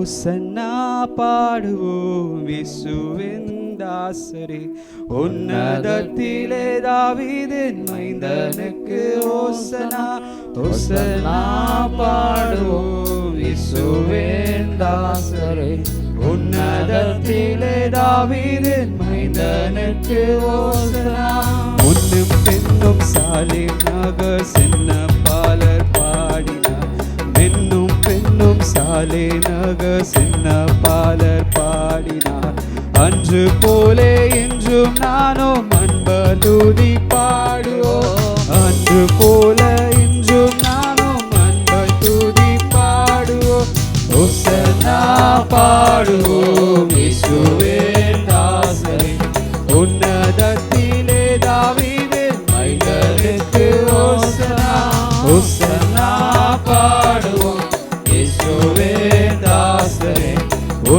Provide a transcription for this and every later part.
ஓசன்னா பாடுவோம் இயேசுவின் உன்னதத்திலே தாவிதின் மைந்தனுக்கு ஓசனா ஓசனா பாடுவோம் இயேசுவின் உன்னதத்திலே தாவிதின் மைந்தனுக்கு ஓசனா முன்னும் பெண்ணும் சாலை நகர் சின்ன பெண்ணும் நக சின்ன பாலர் பாடினார். அன்று போலே இன்றும் நானும் அன்பலூதி பாடுவோ அன்று போல இன்றும் நானும் அன்பல் பாடுவோ பாடுவோம். ஒசனா பாடுவோம் இயேசுவே தாசரே. உன்னதத்திலே தாவீதின் மைந்தனுக்கு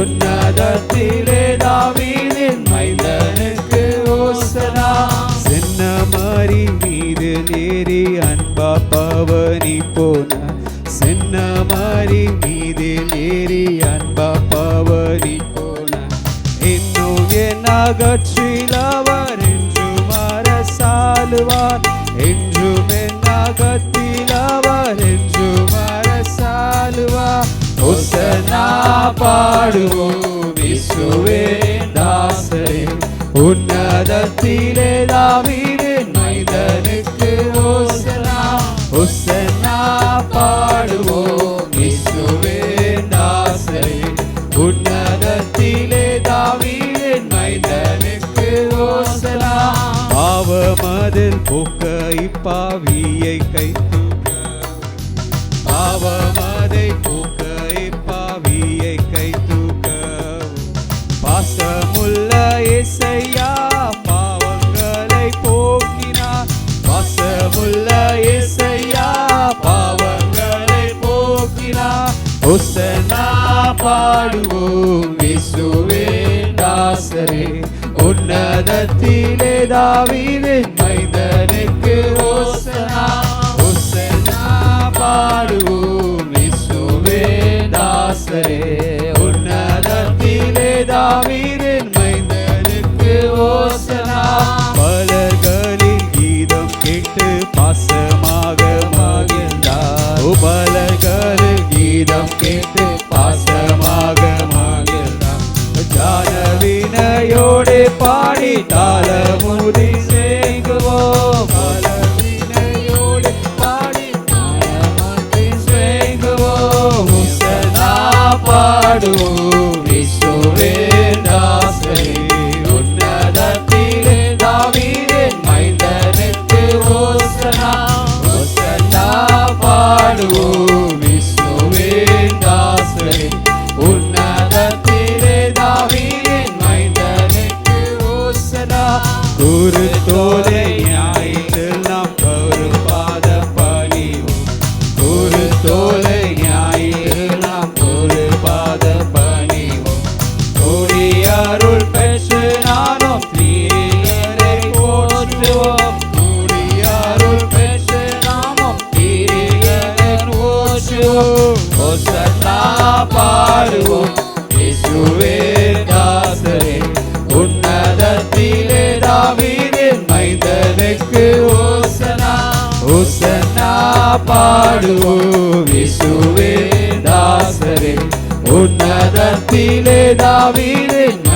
உன்னதத்திலே தாவீதின் மைந்தனுக்கு ஓசனா. சென்ன மாறி மீது நேரி அன்பா பவனி போன. சென்ன மாறி மீது நேரி அன்பா பவனி போன. இன்னும் என் அகற்றிலவர் என்று அரசாளுவார். என்றும் என் அகத்திலவர் பாடுவோம் விசுவே தாசரே. உன்னதத்திலே தாவி பாசமுள்ள இசையா பாவங்களை போக்கினார் பாசமுள்ள இசையா பாவங்களை போக்கினார் ஒசனா பாடுவோம் இசுவே தாசரே உன்னதத்திலே தாவீதின் மைந்தனுக்கு மகிழ்ந்தார் கீதம் கேட்டு குரு தோலை ஞாயிற்றில் நாம் கருபாத பணிவோம் குரு தோலை ஞாயிற்று நாம் ஒரு பாத பணிவோம் கோடி அருள் பெற்று நானும் தீயரை போற்றுவோம். கோடி அருள் பெற்று நாமும் தீயரை போற்றுவோம். பாடுவோம். பாடுவோம் விசுவே தாசரே. உன்னதத்திலே தாவீதின்